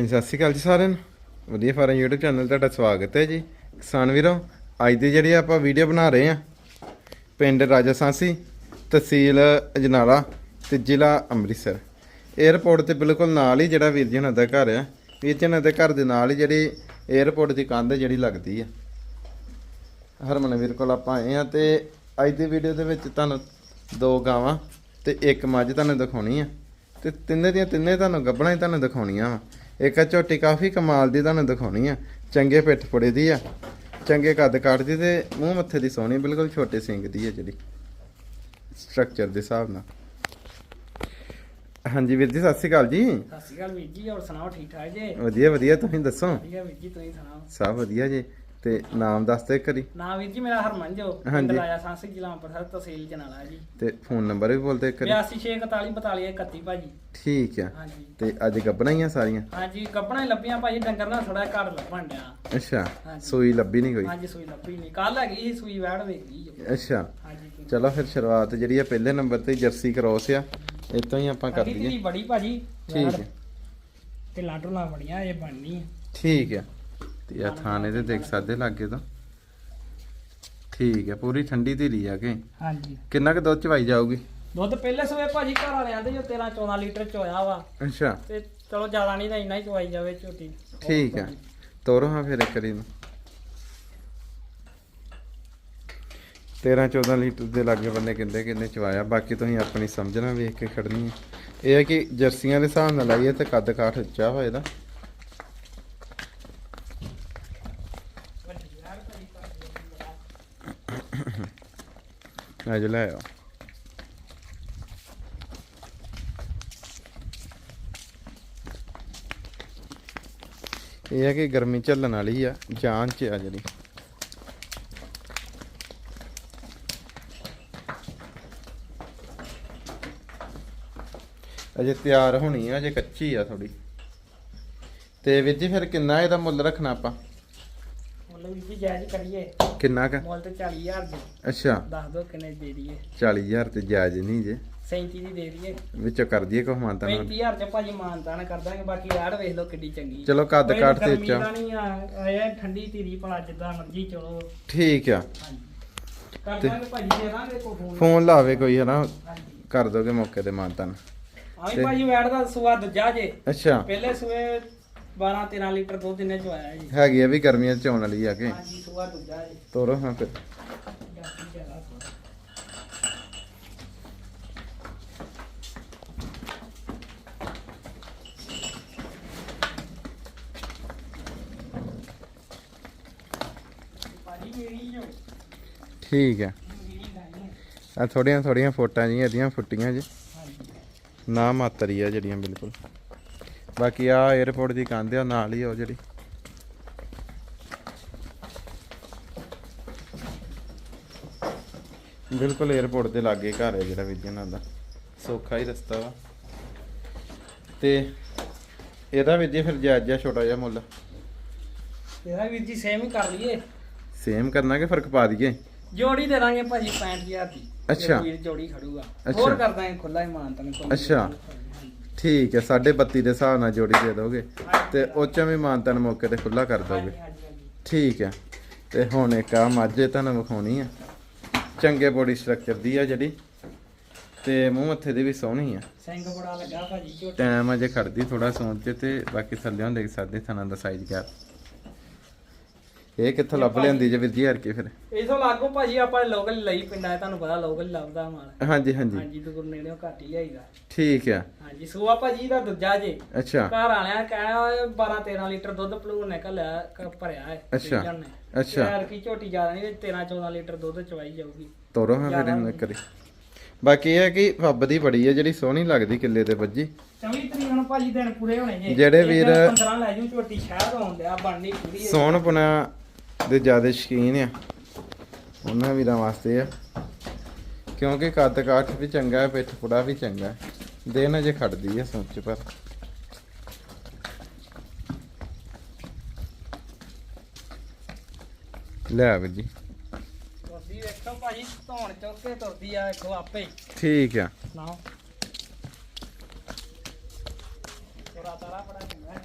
ਹਾਂਜੀ, ਸਤਿ ਸ਼੍ਰੀ ਅਕਾਲ ਜੀ ਸਾਰਿਆਂ ਨੂੰ। ਵਧੀਆ ਫਾਰਮ YouTube ਚੈਨਲ ਤੁਹਾਡਾ ਸਵਾਗਤ ਹੈ ਜੀ। ਕਿਸਾਨ ਵੀਰੋ, ਅੱਜ ਦੀ ਜਿਹੜੀ ਆਪਾਂ ਵੀਡੀਓ ਬਣਾ ਰਹੇ ਆ ਪਿੰਡ ਰਾਜਾਸਾਂਸੀ ਤਹਿਸੀਲ ਅਜਨਾਲਾ ਤੇ ਜ਼ਿਲ੍ਹਾ ਅੰਮ੍ਰਿਤਸਰ। 에ਅਰਪੋਰਟ ਤੇ ਬਿਲਕੁਲ ਨਾਲ ਹੀ ਜਿਹੜਾ ਵੀਰ ਜੀ ਹੁਣਾਂ ਦਾ ਘਰ ਆ, ਵੀਰ ਜੀ ਹੁਣਾਂ ਦੇ ਘਰ ਦੇ ਨਾਲ ਹੀ ਜਿਹੜੀ 에ਅਰਪੋਰਟ ਦੀ ਕੰਧ ਜਿਹੜੀ ਲੱਗਦੀ ਆ। ਹਰਮਨ ਵੀਰ ਕੋਲ ਆਪਾਂ ਆਏ ਆ ਤੇ ਅੱਜ ਦੀ ਵੀਡੀਓ ਦੇ ਵਿੱਚ ਤੁਹਾਨੂੰ ਦੋ ਗਾਵਾਂ ਤੇ ਇੱਕ ਮੱਝ ਤੁਹਾਨੂੰ ਦਿਖਾਉਣੀ ਆ। ਤੇ ਤਿੰਨੇ ਦੀਆਂ ਤਿੰਨੇ ਤੁਹਾਨੂੰ ਗੱਬਣਾ ਹੀ ਤੁਹਾਨੂੰ ਦਿਖਾਉਣੀਆਂ ਵਾ। ਇੱਕ ਆ ਝੋਟੀ ਕਾਫੀ ਕਮਾਲ ਦੀ ਤੁਹਾਨੂੰ ਦਿਖਾਉਣੀ ਆ। ਚੰਗੇ ਪਿੱਠ ਪੁੜੇ ਦੀ ਆ। ਚੰਗੇ ਕੱਦ ਕੱਟ ਦੀ ਤੇ ਮੂੰਹ ਮੱਥੇ ਦੀ ਸੋਹਣੀ ਬਿਲਕੁਲ ਛੋਟੇ ਸਿੰਘ ਦੀ ਆ ਜਿਹੜੀ। ਸਟਰਕਚਰ ਦੇ ਹਿਸਾਬ ਨਾਲ। ਹਾਂਜੀ ਵੀਰ ਜੀ ਸਤਿ ਸ਼੍ਰੀ ਅਕਾਲ ਜੀ। ਸਤਿ ਸ਼੍ਰੀ ਅਕਾਲ ਵੀਰ ਜੀ ਹੋਰ ਸੁਣਾਓ ਠੀਕ ਠਾਕ ਜੇ? ਵਧੀਆ ਵਧੀਆ ਤੁਸੀਂ ਦੱਸੋ? ਵਧੀਆ ਵੀਰ ਜੀ ਤੁਸੀਂ ਸੁਣਾਓ? ਸਭ ਵਧੀਆ ਜੀ। ਤੇ ਨਾਮ ਦੱਸ ਦਿਓ ਇੱਕ ਵਾਰੀ। ਨਾਮ ਵੀਰ ਜੀ ਮੇਰਾ ਹਰਮਨ ਜੋ ਹਾਂਜੀ। ਲਾਇਆ ਸਾਂਸੀ ਜ਼ਿਲ੍ਹਾ ਅੰਮ੍ਰਿਤਸਰ ਤਹਿਸੀਲ ਜਨਾਲਾ ਜੀ। ਤੇ ਫੋਨ ਨੰਬਰ ਵੀ ਬੋਲ ਦਿਓ ਇੱਕ ਵਾਰੀ। 864142 ਭਾਜੀ। ਠੀਕ ਆ। ਹਾਂਜੀ। ਤੇ ਅੱਜ ਗੱਬਣਾ ਹੀ ਆ ਸਾਰੀਆਂ? ਹਾਂਜੀ ਕੱਪੜਾ ਹੀ ਲੱਭੀਆਂ ਭਾਜੀ ਡੰਗਰ ਨਾਲ ਥੋੜਾ ਘੱਟ ਲੱਭਣ ਡਿਆ। ਅੱਛਾ ਹਾਂਜੀ। ਸੂਈ ਲੱਭੀ ਨਹੀਂ ਕੋਈ? ਹਾਂਜੀ ਸੂਈ ਲੱਭੀ ਨਹੀਂ। ਕੱਲ ਹੈਗੀ ਸੀ ਸੂਈ ਵੈੜ ਵੇਖ ਲਈ ਜੋ। ਅੱਛਾ। ਹਾਂਜੀ ਚਲੋ ਫਿਰ ਸ਼ੁਰੂਆਤ ਜਿਹੜੀ ਆ ਪਹਿਲੇ ਨੰਬਰ ਤੇ ਜਰਸੀ ਕ੍ਰੋਸ ਆ ਇਤੋਂ ਹੀ ਆਪਾਂ ਕਰ ਦੀ ਬੜੀ ਭਾਜੀ ਠੀਕ ਵੈੜ। ਹੈ ਤੇ ਲਾਟੂ ਨਾਲ ਬੜੀਆਂ ਇਹ ਬਣਨੀ ਹੈ ਠੀਕ ਹੈ ਤੇ ਆ ਥਾਣੇ ਤੇ ਦੇਖ ਸਕਦੇ ਲੱਗੇ ਤਾਂ। ਠੀਕ ਹੈ ਪੂਰੀ ਠੰਡੀ ਧੀਰੀ ਆ ਕੇ। ਹਾਂਜੀ। ਕਿੰਨਾ ਕੁ ਦੁੱਧ ਚਵਾਈ ਜਾਊਗੀ? ਦੁੱਧ ਪਹਿਲੇ ਸਵੇ ਭਾਜੀ ਘਰ ਵਾਲਿਆਂ ਦੇ ਜੋ 13 14 ਲੀਟਰ ਚੋਇਆ ਵਾ। ਅੱਛਾ। ਤੇ ਚਲੋ ਜ਼ਿਆਦਾ ਨਹੀਂ ਤਾਂ ਇੰਨਾ ਹੀ ਚਵਾਈ ਜਾਵੇ ਝੋਟੀ। ਠੀਕ ਹੈ ਤੋਰੋ ਹਾਂ ਫਿਰ ਇੱਕ ਵਾਰੀ। ਨੂੰ 13 14 ਲੀਟਰ ਦੇ ਲਾਗੇ ਬੰਦੇ ਕਿੰਦੇ ਕਿੰਨੇ ਚਵਾਇਆ ਬਾਕੀ ਤੁਸੀਂ ਆਪਣੀ ਸਮਝਣਾ ਵੇਖ ਕੇ ਖੜਨੀ ਹੈ। ਇਹ ਹੈ ਕਿ ਜਰਸੀਆਂ ਦੇ ਹਿਸਾਬ ਨਾਲ ਲਾਈਏ ਤੇ ਕੱਦ ਕਾਠ ਉੱਚਾ ਹੋਏ ਦਾ। ਅੱਜ ਲੈ ਇਹ ਹੈ ਕਿ ਗਰਮੀ ਝੱਲਣ ਵਾਲੀ ਆ, ਜਾਨ ਚ ਆ ਜਿਹੜੀ। ਅਜੇ ਤਿਆਰ ਹੋਣੀ ਆ, ਅਜੇ ਕੱਚੀ ਆ ਥੋੜੀ ਤੇ ਵੀਰ ਜੀ, ਫਿਰ ਕਿੰਨਾ ਇਹਦਾ ਮੁੱਲ ਰੱਖਣਾ ਆਪਾਂ? ਮੁੱਲ ਵੀ ਜੀ ਜਾਇਜ਼ ਕਰੀਏ। ਕਿੰਨਾ ਕ? ਮੁੱਲ ਤੇ 40000 ਜੀ। ਅੱਛਾ। ਦੱਸ ਦੋ ਕਿੰਨੇ ਦੇ ਦਈਏ। 40000 ਤੇ ਜਾਇਜ਼ ਨਹੀਂ ਜੇ। 37 ਦੀ ਦੇ ਦਈਏ। ਵਿੱਚੋਂ ਕਰ ਦਈਏ ਕੋ ਮਾਨਤਾ ਨਾਲ? 35000 ਚ ਭਾਜੀ ਮਾਨਤਾਨ ਕਰ ਦਾਂਗੇ ਬਾਕੀ ਯਾਰ ਵੇਖ ਲਓ ਕਿੱਡੀ ਚੰਗੀ ਚਲੋ ਕੱਦ ਕਾਠ ਤੇ ਦਾ ਨਹੀਂ ਆਇਆ ਠੰਡੀ ਧੀਰੀ ਭਲਾ ਜਿੱਦਾਂ ਮਰਜ਼ੀ ਚਲੋ। ਠੀਕ ਆ। ਕਰ ਦਾਂਗੇ ਭਾਜੀ ਦੇ ਦਾਂਗੇ ਕੋ ਫੋਨ। ਫੋਨ ਲਾਵੇ ਕੋਈ ਹਨਾ। ਕਰ ਦੋਗੇ ਮੌਕੇ ਤੇ ਮਾਨਤਾ ਨਾਲ। ਆਈ ਭਾਜੀ ਵੈੜ ਦਾ ਸੁਆ ਦੂਜਾ ਜੇ। ਅੱਛਾ। ਪਹਿਲੇ ਸੂਏ 12 13 ਲੀਟਰ ਦੁੱਧ ਦਿਨੇ ਚ ਆਇਆ ਜੀ। ਹੈਗੀ ਆ ਵੀ ਗਰਮੀਆਂ ਚ ਆਉਣ ਵਾਲੀ ਆ ਕੇ? ਸੁਆ ਜੀ। ਤੋਰੋ ਹਾਂ ਫਿਰ। ਜੋ। ਠੀਕ ਹੈ ਆ ਥੋੜੀਆਂ ਥੋੜੀਆਂ ਫੋਟਾਂ ਜੀਆਂ ਇਹਦੀਆਂ ਫੁੱਟੀਆਂ ਜੀ। ਨਾ ਮਾਤਰੀ ਆ ਜਿਹੜੀਆਂ ਬਿਲਕੁਲ। ਬਾਕੀ ਆ 에어ਪੋਰਟ ਦੀ ਕੰਧ ਆ ਨਾਲ ਹੀ ਉਹ ਜਿਹੜੀ। ਬਿਲਕੁਲ 에어ਪੋਰਟ ਦੇ ਲਾਗੇ ਘਰ ਹੈ ਜਿਹੜਾ ਵਿਜੇ ਨਾਲ ਦਾ। ਸੌਖਾ ਹੀ ਰਸਤਾ ਵਾ। ਤੇ ਇਹਦਾ ਵਿਜੇ ਫਿਰ ਜਾਇਜ਼ ਜਿਹਾ ਛੋਟਾ ਜਿਹਾ ਮੁੱਲ? ਇਹਦਾ ਵੀਰ ਜੀ ਸੇਮ ਹੀ ਕਰ ਲਈਏ। ਸੇਮ ਕਰਨਾ ਕਿ ਫ਼ਰਕ ਪਾ ਦਈਏ? ਜੋੜੀ ਦੇ ਦਾਂਗੇ ਭਾਜੀ 65000 ਦੀ। ਅੱਛਾ। ਜੋੜੀ ਖੜੂਗਾ। ਹੋਰ ਕਰਦਾ ਖੁੱਲਾ ਇਮਾਨ ਤਨ ਅੱਛਾ। ਠੀਕ ਹੈ 32.5 ਦੇ ਹਿਸਾਬ ਨਾਲ ਜੋੜੀ ਦੇ ਦੋਗੇ ਤੇ ਉਹ ਚੋਂ ਵੀ ਮਾਨਤਨ ਮੌਕੇ ਤੇ ਖੁੱਲਾ ਕਰ ਦੋਗੇ। ਠੀਕ ਹੈ ਤੇ ਹੁਣ ਇੱਕ ਆ ਮਾਝੇ ਤੁਹਾਨੂੰ ਵਿਖਾਉਣੀ ਆ ਚੰਗੇ ਬੋਡੀ ਸਟਰਕਚਰ ਦੀ ਆ ਜਿਹੜੀ ਤੇ ਮੂੰਹ ਮੱਥੇ ਦੀ ਵੀ ਸੋਹਣੀ ਆ। ਸਿੰਘ ਬੜਾ ਲੱਗਾ ਭਾਜੀ ਟਾਈਮ ਅਜੇ ਖੜਦੀ ਥੋੜਾ ਚ ਤੇ ਬਾਕੀ ਥੱਲਿਓਂ ਦੇਖ ਸਕਦੇ ਥਣਾ ਦਾ ਸਾਈਜ਼ ਕਿਆ। ਇਹ ਕਿੱਥੋਂ ਲੱਭ ਲਿਆਂਦੀ ਜੇ ਵੀਰ ਜੀ ਹਰ ਕੇ ਫਿਰ? ਇਥੋਂ ਲਾਗੋ ਭਾਜੀ ਆਪਾਂ ਲੋਕਲ ਲਈ ਪਿੰਡਾਂ ਤੁਹਾਨੂੰ ਪਤਾ ਲੋਕਲ ਲੱਭਦਾ ਮਾਲ। ਹਾਂਜੀ ਹਾਂਜੀ। ਹਾਂਜੀ ਦੂਰ ਨੇੜਿਓਂ ਘੱਟ ਹੀ ਲਿਆਈਦਾ ਠੀਕ ਆ। ਹਾਂਜੀ ਸੂਆ ਭਾਜੀ ਦਾ ਦੂਜਾ ਜੇ। ਅੱਛਾ। ਘਰ ਵਾਲਿਆਂ ਕਹਿਆ 12 13 ਲੀਟਰ ਦੁੱਧ ਭਲੂਣ ਨੇ ਘਲਿਆ ਭਰਿਆ ਹੈ ਅੱਛਾ। ਅੱਛਾ। ਯਾਰ ਕੀ ਝੋਟੀ ਜ਼ਿਆਦਾ ਨਹੀਂ 13 14 ਲੀਟਰ ਦੁੱਧ ਚਵਾਈ ਜਾਊਗੀ। ਤੋਰੋ ਹਾਂ ਫਿਰ ਇਹਨੂੰ ਕਰੀ ਬਾਕੀ ਇਹ ਹੈ ਕਿ ਫੱਬ ਦੀ ਬੜੀ ਹੈ ਜਿਹੜੀ ਸੋਹਣੀ ਲੱਗਦੀ ਕਿੱਲੇ ਤੇ ਵੱਜੀ। ਚੌਵੀ ਤਰੀਕ ਨੂੰ ਭਾਜੀ ਦਿਨ ਪੂਰੇ ਹੋਣੇ ਜੇ। ਜਿਹੜੇ ਵੀਰ- 15 ਲੈ ਜੂ ਝੋਟੀ ਸ਼ਹਿਰ ਹੋਣ ਡਿਆ ਬਣਨੀ ਪੂਰੀ ਹੈ। ਸੋਹਣ ਪੁਣਾ ਦੇ ਜ਼ਿਆਦਾ ਸ਼ੌਕੀਨ ਆ। ਉਹਨਾਂ ਵੀਰਾਂ ਵਾਸਤੇ ਆ। ਕਿਉਂਕਿ ਕੱਦ ਕਾਠ ਵੀ ਚੰਗਾ ਹੈ ਪਿੱਠ ਪੁੜਾ ਵੀ ਚੰਗਾ ਹੈ। ਦਿਨ ਅਜੇ ਖੜਦੀ ਹੈ ਸੋਚ ਪਰ। ਲੈ ਵੀਰ ਜੀ। ਤੁਰਦੀ ਵੇਖੋ ਭਾਜੀ ਧੌਣ ਚੁੱਕ ਕੇ ਤੁਰਦੀ ਆ ਵੇਖੋ ਆਪੇ। ਹੀ। ਠੀਕ ਆ। ਨਾ ਤਾਰਾ ਤਾਰਾ ਬੜਾ ਚੰਗਾ ਹੈ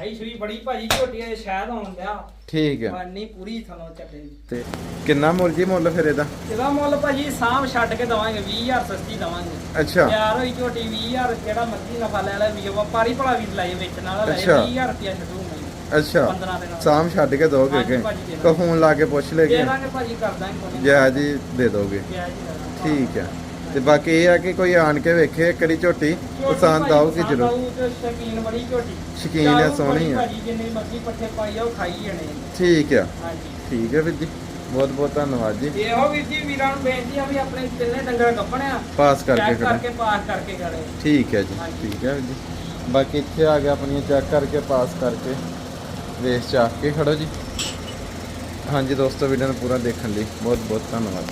ਭਾਈ ਸ਼੍ਰੀ ਬੜੀ ਭਾਜੀ ਝੋਟੀ ਇਹ ਸ਼ਾਇਦ ਹੋਣ ਦਿਆ ਠੀਕ ਹੈ ਪਾਣੀ ਪੂਰੀ ਥਲੋਂ ਚੱਲੇ ਤੇ ਕਿੰਨਾ ਮੁੱਲ ਜੀ ਮੁੱਲ ਫਿਰ ਇਹਦਾ? ਇਹਦਾ ਮੁੱਲ ਭਾਜੀ ਸਾਂਭ ਛੱਡ ਕੇ ਦਵਾਂਗੇ 20000 ਸਸਤੀ ਦਵਾਂਗੇ। ਅੱਛਾ। ਤਿਆਰ ਹੋਈ ਝੋਟੀ 20000 ਜਿਹੜਾ ਮਰਜ਼ੀ ਨਫਾ ਲੈ ਲੈ ਵੀ ਵਪਾਰੀ ਭਲਾ ਵੀ ਲਾਈ ਵੇਚਣ ਵਾਲਾ ਲੈ ਅੱਛਾ। 20000 ਰੁਪਿਆ ਛੱਡੂਗਾ ਅੱਛਾ। 15 ਦਿਨਾਂ ਸਾਮ ਛੱਡ ਕੇ ਦੋਗੇ ਕਿ? ਕੋ ਫੋਨ ਲਾ ਕੇ ਪੁੱਛ ਲੈ ਦੇ ਦਾਂਗੇ ਭਾਜੀ ਕਰ ਦਾਂਗੇ। ਜੀ ਦੇ ਦੋਗੇ। ਠੀਕ ਹੈ ਤੇ ਬਾਕੀ ਇਹ ਆ ਕਿ ਕੋਈ ਆਣ ਕੇ ਵੇਖੇ ਕਿਹੜੀ ਝੋਟੀ ਪਸੰਦ ਆਊਗੀ ਜ਼ਰੂਰ। ਸ਼ਕੀਨ ਬੜੀ ਝੋਟੀ। ਸ਼ੌਕੀਨ ਆ, ਸੋਹਣੀ ਆ। ਭਾਜੀ ਜਿੰਨੀ ਮਰਜ਼ੀ ਪੱਠੇ ਪਾਈ ਆ ਉਹ ਖਾਈ ਜਾਣੇ ਠੀਕ ਆ। ਹਾਂਜੀ। ਠੀਕ ਹੈ ਵੀਰ ਜੀ। ਬਹੁਤ ਬਹੁਤ ਧੰਨਵਾਦ ਜੀ। ਇਹੋ ਵੀਰ ਜੀ ਵੀਰਾਂ ਨੂੰ ਬੇਨਤੀ ਆ ਵੀ ਆਪਣੇ ਤਿੰਨੇ ਡੰਗਰ ਕੱਪਣਿਆ ਪਾਸ ਕਰਕੇ ਚੈੱਕ ਕਰਕੇ ਪਾਸ ਕਰਕੇ ਖੜੇ ਠੀਕ ਹੈ ਜੀ। ਠੀਕ ਹੈ ਵੀਰ ਜੀ। ਬਾਕੀ ਇੱਥੇ ਆ ਗਿਆ ਆਪਣੀਆਂ ਚੈੱਕ ਕਰਕੇ ਪਾਸ ਕਰਕੇ। ਵੇਸ ਚਾਕ ਕੇ ਖੜੋ ਜੀ। ਹਾਂਜੀ ਦੋਸਤੋ ਵੀਡੀਓ ਨੂੰ ਪੂਰਾ ਦੇਖਣ ਲਈ ਬਹੁਤ ਬਹੁਤ ਧੰਨਵਾਦ।